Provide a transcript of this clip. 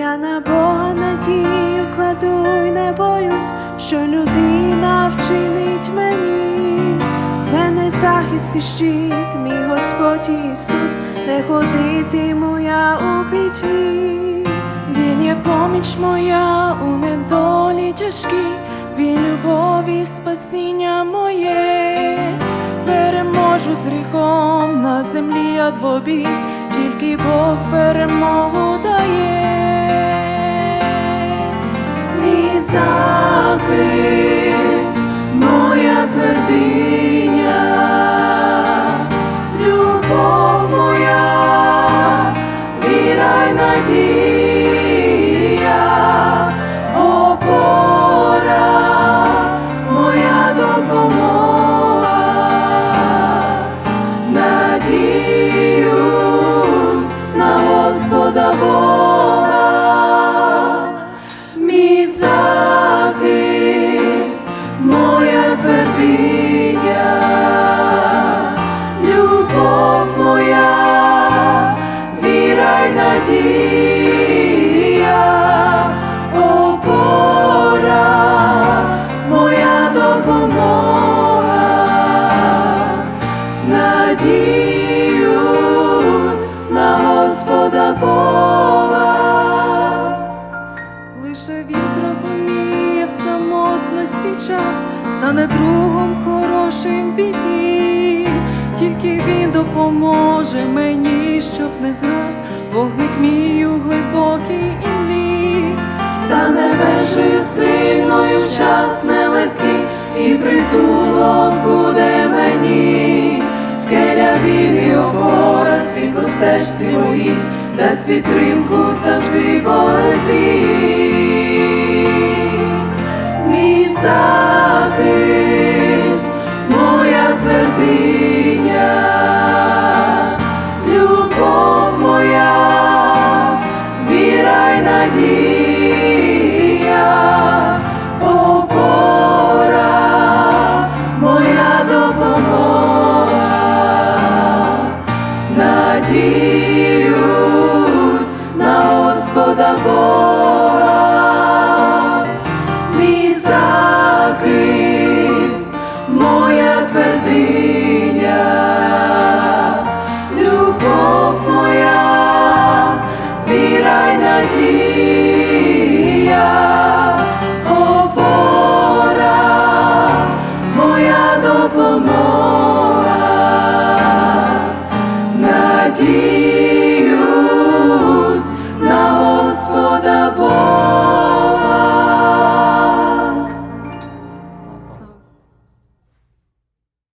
Я на Бога надію кладу й не боюсь, що людина вчинить мені. В мене захист і щит, мій Господь Ісус, не ходитиму я у пітьмі. Він є поміч моя у недолі тяжкій, він любові спасіння моє, переможу з гріхом на землі я двобій, тільки Бог перемогу дає. Захист, моя твердиня, любов моя, віра й надія, опора, моя допомога, надіюсь на Господа Бога надія, опора, моя допомога, надіюсь на Господа Бога. Лише він зрозуміє в самотності час, стане другом хорошим біді, тільки він допоможе мені, щоб не згас вогник мій у глибокій імлі. стане першою сильною в час нелегкий, і притулок буде мені, скеля він і опора, світло стежці моїй, дасть підтримку завжди боротьбі. Мій захист, Господа Бога, мій захист, моя твердина.